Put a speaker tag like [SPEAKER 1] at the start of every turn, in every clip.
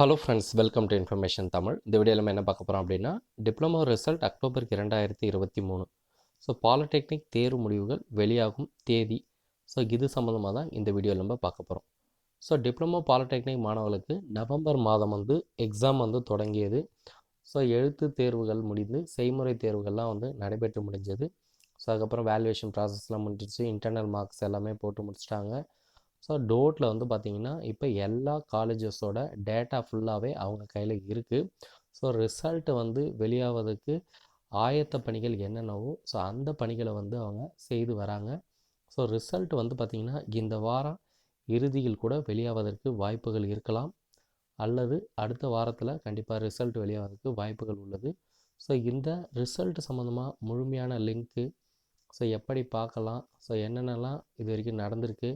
[SPEAKER 1] Hello friends welcome to information Tamil இந்த வீடியோவில் நம்ம என்ன பார்க்க போகிறோம் அப்படின்னா டிப்ளமோ ரிசல்ட் அக்டோபர் இரண்டாயிரத்தி இருபத்தி மூணு. ஸோ பாலிடெக்னிக் தேர்வு முடிவுகள் வெளியாகும் தேதி. ஸோ இது சம்மந்தமாக தான் இந்த வீடியோவில் நம்ம பார்க்க போகிறோம் ஸோ டிப்ளமோ பாலிடெக்னிக் மாணவர்களுக்கு நவம்பர் மாதம் வந்து எக்ஸாம் வந்து தொடங்கியது. ஸோ எழுத்து தேர்வுகள் முடிந்து செய்முறை தேர்வுகள்லாம் வந்து நடைபெற்று முடிஞ்சது. ஸோ அதுக்கப்புறம் வேல்யூவேஷன் ப்ராசஸ்லாம் முடிஞ்சிச்சு இன்டர்னல் மார்க்ஸ் எல்லாமே போட்டு முடிச்சிட்டாங்க. ஸோ டோட்டில் வந்து பார்த்திங்கன்னா இப்போ எல்லா காலேஜஸோட டேட்டா ஃபுல்லாகவே அவங்க கையில் இருக்குது ஸோ ரிசல்ட்டு வந்து வெளியாவதுக்கு ஆயத்த பணிகள் என்னென்னவோ ஸோ அந்த பணிகளை வந்து அவங்க செய்து வராங்க. ஸோ ரிசல்ட் வந்து பார்த்திங்கன்னா இந்த வாரம் இறுதியில் கூட வெளியாவதற்கு வாய்ப்புகள் இருக்கலாம். அல்லது அடுத்த வாரத்தில் கண்டிப்பாக ரிசல்ட் வெளியாவதற்கு வாய்ப்புகள் உள்ளது. ஸோ இந்த ரிசல்ட் சம்மந்தமாக முழுமையான லிங்க்கு ஸோ எப்படி பார்க்கலாம் ஸோ என்னென்னலாம் இது வரைக்கும் நடந்திருக்கு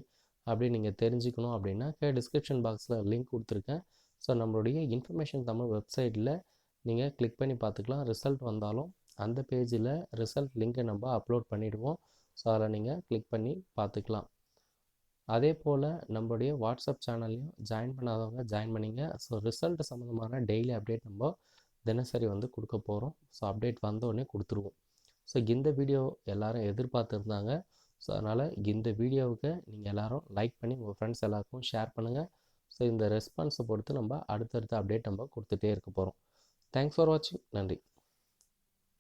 [SPEAKER 1] அப்படின்னு நீங்கள் தெரிஞ்சுக்கணும் அப்படின்னா கே டிஸ்கிரிப்ஷன் பாக்ஸில் லிங்க் கொடுத்துருக்கேன். ஸோ நம்மளுடைய இன்ஃபர்மேஷன் தமிழ் வெப்சைட்டில் நீங்கள் கிளிக் பண்ணி பார்த்துக்கலாம். ரிசல்ட் வந்தாலும் அந்த பேஜில் ரிசல்ட் லிங்க்கை நம்ம அப்லோட் பண்ணிவிடுவோம் ஸோ அதில் நீங்கள் கிளிக் பண்ணி பார்த்துக்கலாம். அதே போல் நம்மளுடைய வாட்ஸ்அப் சேனல்லையும் ஜாயின் பண்ணாதவங்க ஜாயின் பண்ணிங்க. ஸோ ரிசல்ட் சம்மந்தமான டெய்லி அப்டேட் நம்ம தினசரி வந்து கொடுக்க போகிறோம் ஸோ அப்டேட் வந்தோடனே கொடுத்துருவோம். ஸோ இந்த வீடியோ எல்லோரும் எதிர்பார்த்துருந்தாங்க. ஸோ அதனால் இந்த வீடியோவுக்கு நீங்கள் எல்லோரும் லைக் பண்ணி உங்கள் ஃப்ரெண்ட்ஸ் எல்லாருக்கும் ஷேர் பண்ணுங்கள் ஸோ இந்த ரெஸ்பான்ஸை பொறுத்து நம்ம அடுத்தடுத்த அப்டேட் நம்ம கொடுத்துட்டே இருக்க போகிறோம் தேங்க்ஸ் ஃபார் வாட்சிங் நன்றி.